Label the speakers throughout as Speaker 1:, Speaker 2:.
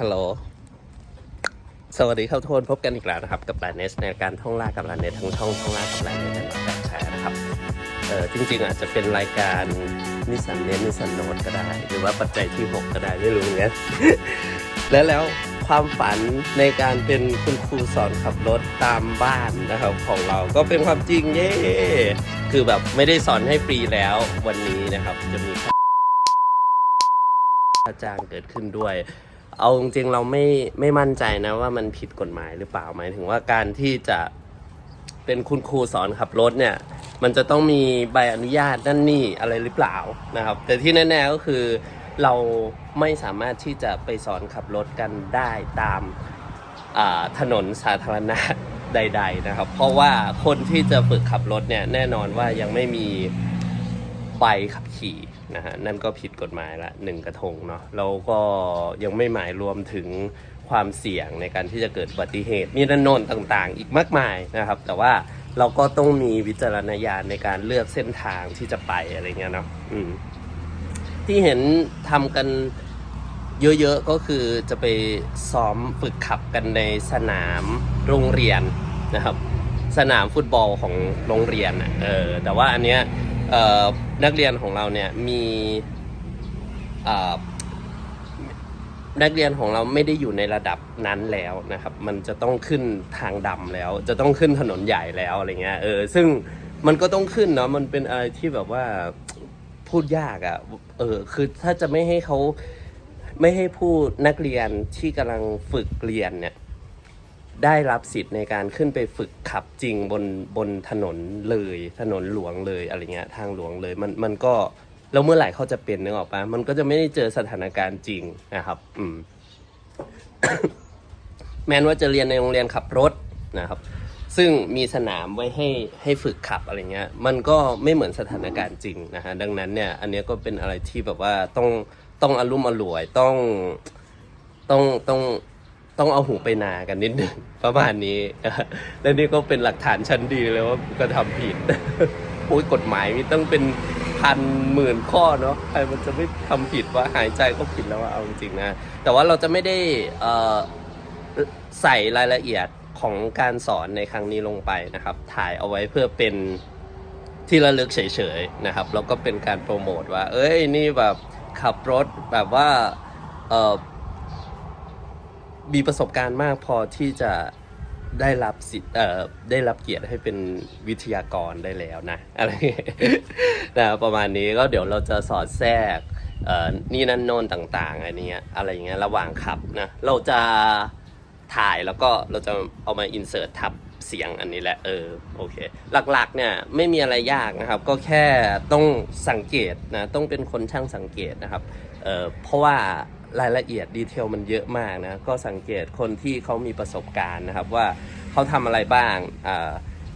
Speaker 1: ฮัลโหล สวัสดีครับทุกคนพบกันอีกแล้วนะครับ กับแลนเนสในการท่องล่ากับแลนเนสทั้งช่องท่องล่ากับแลนเนสและแบบแชร์นะครับ เออจริง ๆ อาจจะเป็นรายการนิสันเนสนิสันโนตก็ได้ หรือว่าปัจจัยที่ 6 ก็ได้ไม่รู้เนกันแล้วแล้วความฝันในการเป็นคุณครูสอนขับรถตามบ้านนะครับของเราก็เป็นความจริงเย้คือแบบไม่ได้สอนให้ฟรีแล้ววันนี้นะครับจะมีค่าจ้างเกิดขึ้นด้วย เอาจริงๆเราไม่ไม่มั่นใจนะว่ามันผิดกฎหมายหรือเปล่าหมายถึงว่าการที่จะเป็นคุณครูสอนขับรถเนี่ย มันจะต้องมีใบอนุญาตนั่นนี่อะไรหรือเปล่านะครับ แต่ที่แน่ๆก็คือเราไม่สามารถที่จะไปสอนขับรถกันได้ตามาถนนสาธารณะใด ๆนะครับ เพราะว่าคนที่จะฝึกขับรถเนี่ยแน่นอนว่ายังไม่มีใบขับขี่ นะฮะนั่นก็ผิดกฎหมายละหนึ่งกระทงเนาะแล้วก็ยังไม่หมายรวมถึงความเสี่ยงในการที่จะเกิดอุบัติเหตุ มีนันนนต่างๆ อีกมากมายนะครับ แต่ว่าเราก็ต้องมีวิจารณญาณในการเลือกเส้นทางที่จะไปอะไรเงี้ยเนาะอืมที่เห็นทำกันเยอะๆก็คือจะไปซ้อมฝึกขับกันในสนามโรงเรียนนะครับ สนามฟุตบอลของโรงเรียนน่ะเออแต่ว่าอันเนี้ยเอ่อ นักเรียนของเราเนี่ยมีนักเรียนของเราไม่ได้อยู่ในระดับนั้นแล้วนะครับ มันจะต้องขึ้นทางดำแล้ว จะต้องขึ้นถนนใหญ่แล้วอะไรเงี้ย เออ ซึ่งมันก็ต้องขึ้นเนาะ มันเป็นอะไรที่แบบว่าพูดยากอะ่ะ เออ คือถ้าจะไม่ให้เขาไม่ให้ผู้นักเรียนที่กำลังฝึกเรียนเนี่ย ได้รับสิทธิ์ในการขึ้นไปฝึกขับจริงบนบนถนนเลย ถนนหลวงเลยอะไรเงี้ยทางหลวงเลยมันมันก็แล้วเมื่อไหร่เขาจะเป็นนึกออกปะมันก็จะไม่ได้เจอสถานการณ์จริงนะครับ อืม แม้ว่าจะเรียนในโรงเรียนขับรถนะครับ ซึ่งมีสนามไว้ให้ให้ฝึกขับอะไรเงี้ย มันก็ไม่เหมือนสถานการณ์จริงนะฮะดังนั้นเนี่ย อันเนี้ยก็เป็นอะไรที่แบบว่าต้องต้องอารมณ์อร่วยต้องต้องต้อง ต้องเอาหูไปนากันนิดหนึ่งประมาณนี้ และนี่ก็เป็นหลักฐานชั้นดีเลยว่าก็ทำผิดโอ้ยกฎหมายมีต้องเป็นพันหมื่นข้อเนาะใครมันจะไม่ทำผิดว่าหายใจก็ผิดแล้วว่าเอาจริงนะ แต่ว่าเราจะไม่ได้ใส่รายละเอียดของการสอนในครั้งนี้ลงไปนะครับ ถ่ายเอาไว้เพื่อเป็นที่ระลึกเฉยๆนะครับแล้วก็เป็นการโปรโมทว่า เอ้ยนี่แบบขับรถแบบว่าเออ มีประสบการณ์มากพอที่จะได้รับสิทธิ์ได้รับเกียรติให้เป็นวิทยากรได้แล้วนะอะไรนะประมาณนี้ก็เดี๋ยวเราจะสอดแทรกนี่นั่นโน่นต่างๆอันเนี้ยอะไรอย่างเงี้ยระหว่างขับนะเราจะถ่ายแล้วก็เราจะเอามาอินเสิร์ตทับเสียงอันนี้แหละเออโอเค หลักๆเนี่ยไม่มีอะไรยากนะครับ ก็แค่ต้องสังเกตนะต้องเป็นคนช่างสังเกตนะครับเออเพราะว่า รายละเอียดดีเทลมันเยอะมากนะ ก็สังเกตคนที่เขามีประสบการณ์นะครับว่าเขาทำอะไรบ้าง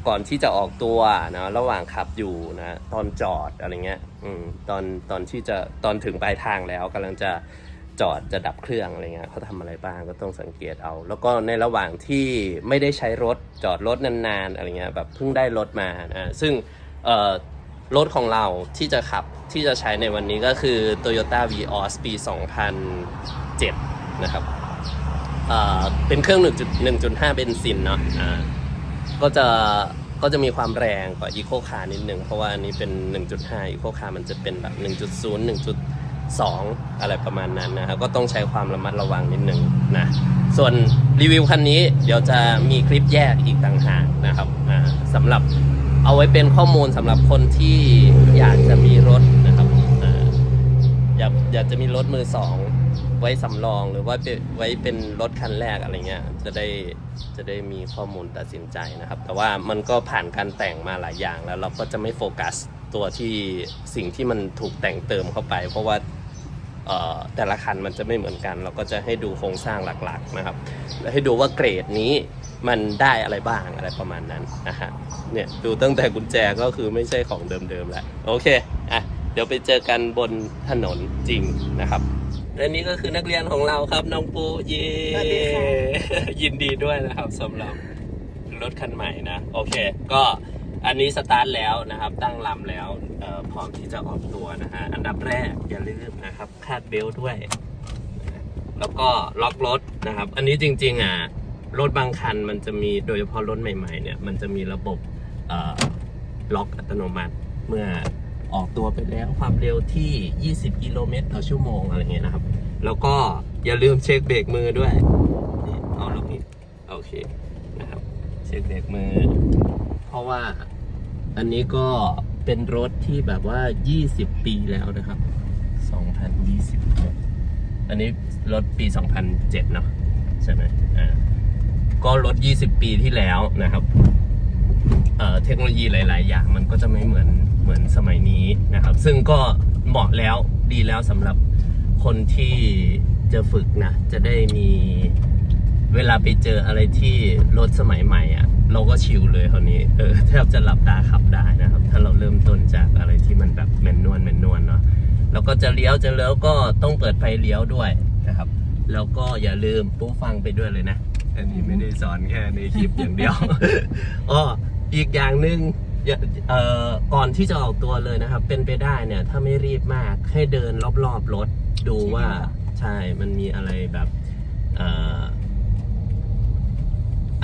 Speaker 1: ก่อนที่จะออกตัวนะระหว่างขับอยู่นะตอนจอดอะไรเงี้ยอตอนตอนที่จะตอนถึงปลายทางแล้วกำลังจะจอดจะดับเครื่องอะไรเงี้ยเขาทำอะไรบ้างก็ต้องสังเกตเอา แล้วก็ในระหว่างที่ไม่ได้ใช้รถจอดรถนานๆอะไรเงี้ยแบบเพิ่งได้รถมานะซึ่งเรถของเราที่จะขับที่จะใช้ในวันนี้ก็คือ Toyota Vios ปี 2007 นะครับเเป็นเครื่อง 1.1.5 เบนซินเนาะอ่าก็จะก็จะมีความแรงกว่า Eco Car นิดนึง เพราะว่าอันนี้เป็น 1.5 Eco Car มันจะเป็นแบบ 1.0 1.2 อะไรประมาณนั้นนะครับ ก็ต้องใช้ความระมัดระวังนิดนึงนะ ส่วนรีวิวคันนี้เดี๋ยวจะมีคลิปแยกอีกต่างหากนะครับสำหรับ เอาไว้เป็นข้อมูลสำหรับคนที่อยากจะมีรถนะครับอยากอยากจะมีรถมือสองไว้สำรองหรือว่าไว้เป็นรถคันแรกอะไรเงี้ยจะได้จะได้มีข้อมูลตัดสินใจนะครับ แต่ว่ามันก็ผ่านการแต่งมาหลายอย่างแล้วเราก็จะไม่โฟกัสตัวที่สิ่งที่มันถูกแต่งเติมเข้าไป เพราะว่าแต่ละคันมันจะไม่เหมือนกัน เราก็จะให้ดูโครงสร้างหลักๆนะครับ และให้ดูว่าเกรดนี้ มันได้อะไรบ้างอะไรประมาณนั้นนะฮะเนี่ยดูตั้งแต่กุญแจก็คือไม่ใช่ของเดิมๆแล้วโอเคอะเดี๋ยวไปเจอกันบนถนนจริงนะครับและนี่ก็คือนักเรียนของเราครับน้องปูเย่
Speaker 2: สวัสดีค่ะ
Speaker 1: ยินดีด้วยนะครับสำหรับรถคันใหม่นะโอเค ก็อันนี้สตาร์ทแล้วนะครับ ตั้งลำแล้วเอ่อพร้อมที่จะออกตัวนะฮะอันดับแรกอย่าลืมนะครับคาดเบลต์ด้วย แล้วก็ล็อกรถนะครับ อันนี้จริง ๆ อะ รถบางคันมันจะมีโดยเฉพาะรถใหม่ๆเนี่ยมันจะมีระบบล็อกอัตโนมัติ เมื่อออกตัวไปแล้วความเร็วที่ 20 กิโลเมตรต่อชั่วโมงอะไรเงี้ยนะครับ แล้วก็อย่าลืมเช็คเบรกมือด้วยเอาลูกนี้โอเคนะครับเช็คเบรกมือ เพราะว่าอันนี้ก็เป็นรถที่แบบว่า 20 ปีแล้วนะครับ 2026 อันนี้รถปี 2007 เนาะใช่ไหมอ่า ก็รถ 20 ปีที่แล้วนะครับเเทคโนโลยีหลาย ๆ อย่างมันก็จะไม่เหมือนเหมือนสมัยนี้นะครับ ซึ่งก็เหมาะแล้วดีแล้วสำหรับคนที่จะฝึกนะ จะได้มีเวลาไปเจออะไรที่รถสมัยใหม่อะ่ะ เราก็ชิลเลยคราวนี้เออแทบจะหลับตาขับได้นะครับ ถ้าเราเริ่มต้นจากอะไรที่มันแบบแมนนวลแมนนวลเนาะแล้วก็จะเลี้ยวจะเลี้ยวก็ต้องเปิดไฟเลี้ยวด้วยนะครับ แล้วก็อย่าลืมปุ๊ฟังไปด้วยเลยนะ อันนี้ไม่ได้สอนแค่ในคลิปอย่างเดียว อ้ออีกอย่างหนึ่งอย่าเอ่อก่อนที่จะออกตัวเลยนะครับ เป็นไปได้เนี่ย ถ้าไม่รีบมากให้เดินรอบๆรถดูว่าใช่มันมีอะไรแบบเอ่อ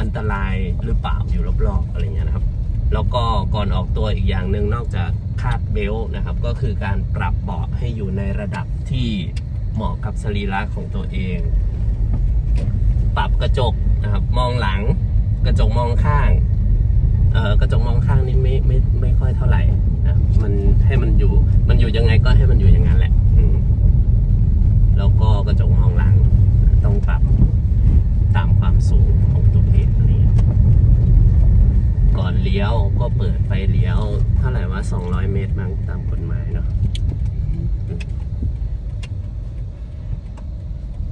Speaker 1: อันตรายหรือเปล่าอยู่รอบๆอะไรเงี้ยนะครับ แล้วก็ก่อนออกตัวอีกอย่างหนึ่งนอกจากคาดเบลต์นะครับ ก็คือการปรับเบาะให้อยู่ในระดับที่เหมาะกับสรีระของตัวเอง ปรับกระจกนะครับ มองหลัง กระจกมองข้างเอ่อกระจกมองข้างนี่ไม่ไม่ไม่ค่อยเท่าไหร่นะมันให้มันอยู่ มันอยู่ยังไงก็ให้มันอยู่อย่างนั้นแหละอืมแล้วก็กระจกมองหลัง ต้องปรับตามความสูงของตัวเพจอะไรเงี้ก่อนเลี้ยวก็เปิดไฟเลี้ยว เท่าไหร่ว่า 200 เมตรมั้งตามกฎหมายเนาะ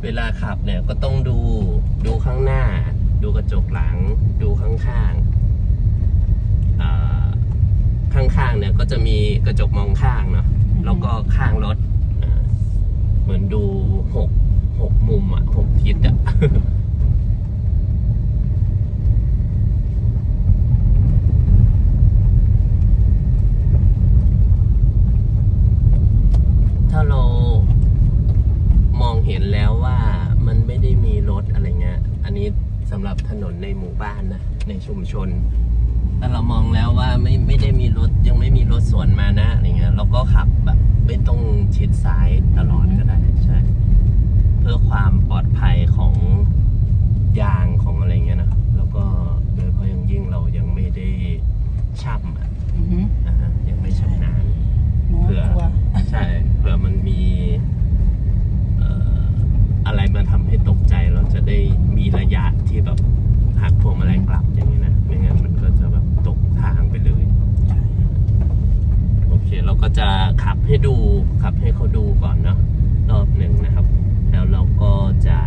Speaker 1: เวลาขับเนี่ยก็ต้องดูดูข้างหน้า ดูกระจกหลัง ดูข้างๆอ่าข้างๆเนี่ยก็จะมีกระจกมองข้างเนาะแล้วก็ข้างรถอ่าเหมือนดูหกหกมุมอะหกทิศอะถ้าเรามองเห็นแล้วว่ามันไม่ได้มีร ถอะไรเงี้ย อันนี้สำหรับถนนในหมู่บ้านนะ ในชุมชน ถ้าเรามองแล้วว่าไม่ไม่ได้มีรถยังไม่มีรถสวนมานะอะไรเงี้ยเราก็ขับแบบไม่ต้องชิดซ้ายตลอดก็ได้ใช่ เพื่อความปลอดภัยของยางของอะไรเงี้ยนะครับก็โดยเฉพาะอย่างยิ่งเรายังไม่ได้ช่ำอะ
Speaker 2: อือหือ
Speaker 1: นะฮะยังไม่ชำนาญ
Speaker 2: หนู
Speaker 1: เผื่อ
Speaker 2: กลัว
Speaker 1: ใช่เผื่อมันมีเอ่ออะไรมาทำให้ตกใจเราจะได้มีระยะที่แบบหักพวงมาลัยกลับอย่างนี้นะ ไม่งั้นมันก็จะแบบตกทางไปเลย โอเค เราก็จะขับให้ดูขับให้เขาดูก่อนเนาะรอบหนึ่งนะครับ แล้วเราก็จะ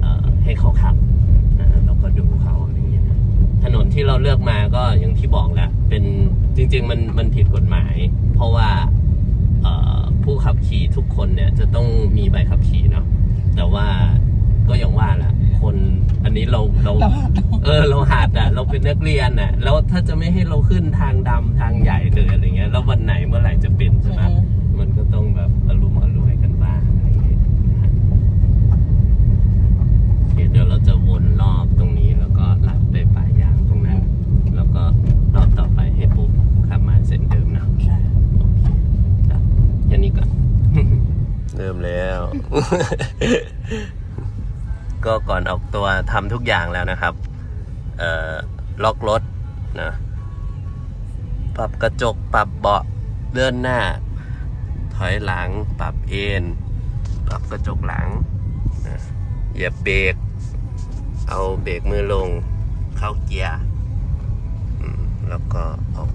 Speaker 1: เอ่อให้เขาขับนะแล้วก็ดูเขาอะไรอย่างเงี้ยนะถนนที่เราเลือก มาก็อย่างที่บอกแหละเป็นจริง ๆ มันมันผิดกฎหมาย เพราะว่าเอ่อผู้ขับขี่ทุกคนเนี่ยจะต้องมีใบขับขี่เนาะแต่ว่าก็อย่างว่าแหละคนอันนี้เราเรา
Speaker 2: เราหัดเรา
Speaker 1: เออเราหัดอะ เราเป็นนักเรียนอะแล้วถ้าจะไม่ให้เราขึ้นทางดำทางใหญ่เลยอะไรเงี้ยแล้ววันไหนเมื่อไหร่จะเป็นใช่ไหมมันก็ต้องแบบอารมณ์อร่วยกันบ้างอะไรอย่างเงี้ยนะฮะโอเคเดี๋ยวเราจะวนรอบตรงนี้แล้วก็ลัดไปปลายยางตรงนั้น แล้วก็รอบต่อไปให้ปุ๊บขับมาเส้นเดิมนะ
Speaker 2: ใช่
Speaker 1: โอเคจ้ะแค่นี้ก่อน เริ่มแล้ว ก็ก่อนออกตัวทำทุกอย่างแล้วนะครับ เอ่อ ล็อกรถนะ ปรับกระจก ปรับเบาะ เลื่อนหน้า ถอยหลัง ปรับเอนปรับกระจกหลังนะเหยียบเบรก เอาเบรกมือลง เข้าเกียร์ แล้วก็ออก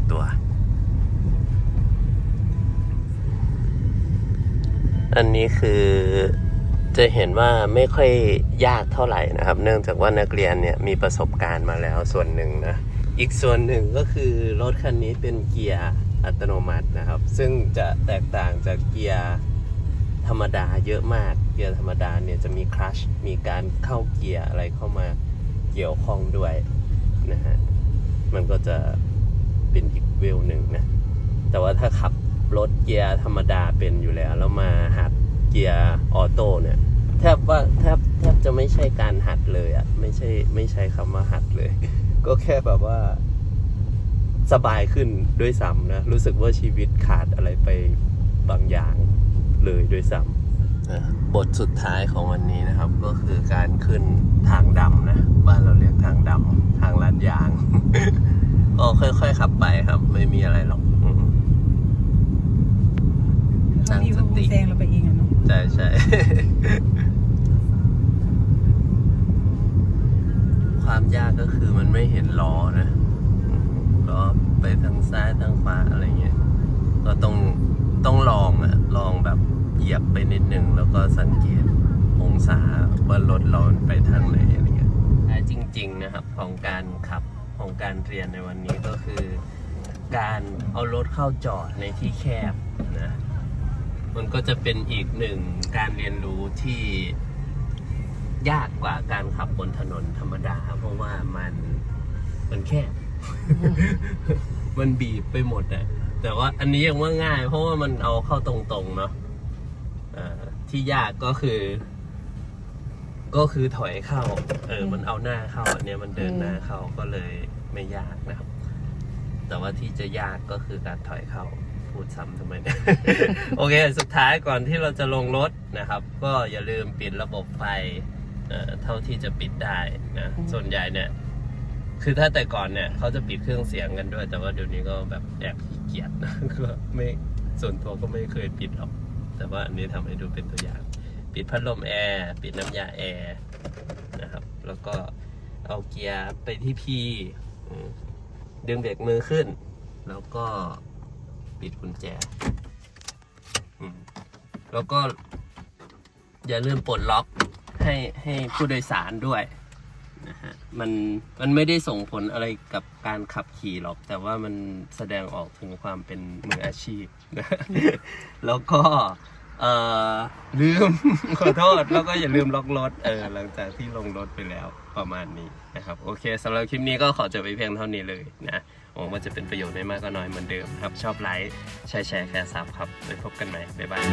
Speaker 1: อันนี้คือจะเห็นว่าไม่ค่อยยากเท่าไหร่นะครับ เนื่องจากว่านักเรียนเนี่ยมีประสบการณ์มาแล้วส่วนหนึ่งนะ อีกส่วนหนึ่งก็คือรถคันนี้เป็นเกียร์อัตโนมัตินะครับ ซึ่งจะแตกต่างจากเกียร์ธรรมดาเยอะมาก เกียร์ธรรมดาเนี่ยจะมีคลัชมีการเข้าเกียร์อะไรเข้ามาเกี่ยวข้องด้วยนะฮะ มันก็จะเป็นอีกเวลหนึ่งนะ แต่ว่าถ้าขับ รถเกียร์ธรรมดาเป็นอยู่แล้ว แล้วมาหัดเกียร์ออโต้เนี่ยแทบว่าแทบแทบจะไม่ใช่การหัดเลยอะไม่ใช่ไม่ใช่คำว่าหัดเลย ก็แค่แบบว่า สบายขึ้นด้วยซ้ำนะ รู้สึกว่าชีวิตขาดอะไรไปบางอย่างเลยด้วยซ้ำบทสุดท้ายของวันนี้นะครับ ก็คือการขึ้นทางดำนะบ้านเราเรียกทางดำทางลาดยาง ก็ค่อยๆขับไปครับ ไม่มีอะไรหรอก อืมตั้งสติ
Speaker 2: แซงเราไปเองอะเนาะ
Speaker 1: ใช่ใช่ความยากก็คือมันไม่เห็นล้อนะล้อไปทางซ้ายทางขวาอะไรเงี้ยก็ต้องต้องลองอะลองแบบเหยียบไปนิดนึงแล้วก็สังเกตองศาว่ารถเราไปทางไหนอะไรเงี้ยแต่จริง ๆนะครับของการขับของการเรียนในวันนี้ก็คือ การเอารถเข้าจอดในที่แคบนะ มันก็จะเป็นอีกหนึ่งการเรียนรู้ที่ยากกว่าการขับบนถนนธรรมดา เพราะว่ามันมันแคบ มันบีบไปหมดอะแต่ว่าอันนี้ยังว่าง่าย เพราะว่ามันเอาเข้าตรงๆเนาะอ่าที่ยากก็คือ ก็คือถอยเข้า เออ มันเอาหน้าเข้าอันเนี้ยมันเดินหน้าเข้าก็เลยไม่ยากนะครับ แต่ว่าที่จะยากก็คือการถอยเข้า พูดซ้ำทำไมเนี่ย โอเค สุดท้ายก่อนที่เราจะลงรถนะครับ ก็อย่าลืมปิดระบบไฟเอ่อเท่าที่จะปิดได้นะส่วนใหญ่เนี่ย คือถ้าแต่ก่อนเนี่ยเขาจะปิดเครื่องเสียงกันด้วย แต่ว่าเดี๋ยวนี้ก็แบบแอบขี้เกียจนะก็ไม่ส่วนตัวก็ไม่เคยปิดหรอก แต่ว่าอันนี้ทำให้ดูเป็นตัวอย่าง ปิดพัดลมแอร์ปิดน้ำยาแอร์นะครับ แล้วก็เอาเกียร์ไปที่พีอืมดึงเบรกมือขึ้น แล้วก็ ปิดกุญแจ แล้วก็ อย่าลืมปลดล็อกให้ให้ผู้โดยสารด้วยนะฮะมันมันไม่ได้ส่งผลอะไรกับการขับขี่หรอก แต่ว่ามันแสดงออกถึงความเป็นมืออาชีพนะแล้วก็เออลืม ขอโทษ แล้วก็อย่าลืมล็อกรถเออหลังจากที่ลงรถไปแล้วประมาณนี้นะครับ โอเคสำหรับคลิปนี้ก็ขอจบไปเพียงเท่านี้เลยนะ หวังว่าจะเป็นประโยชน์ไม่มากก็น้อยเหมือนเดิมครับ ชอบไลค์แชร์แชร์แคร์ซับครับไปพบกันใหม่ บ๊ายบาย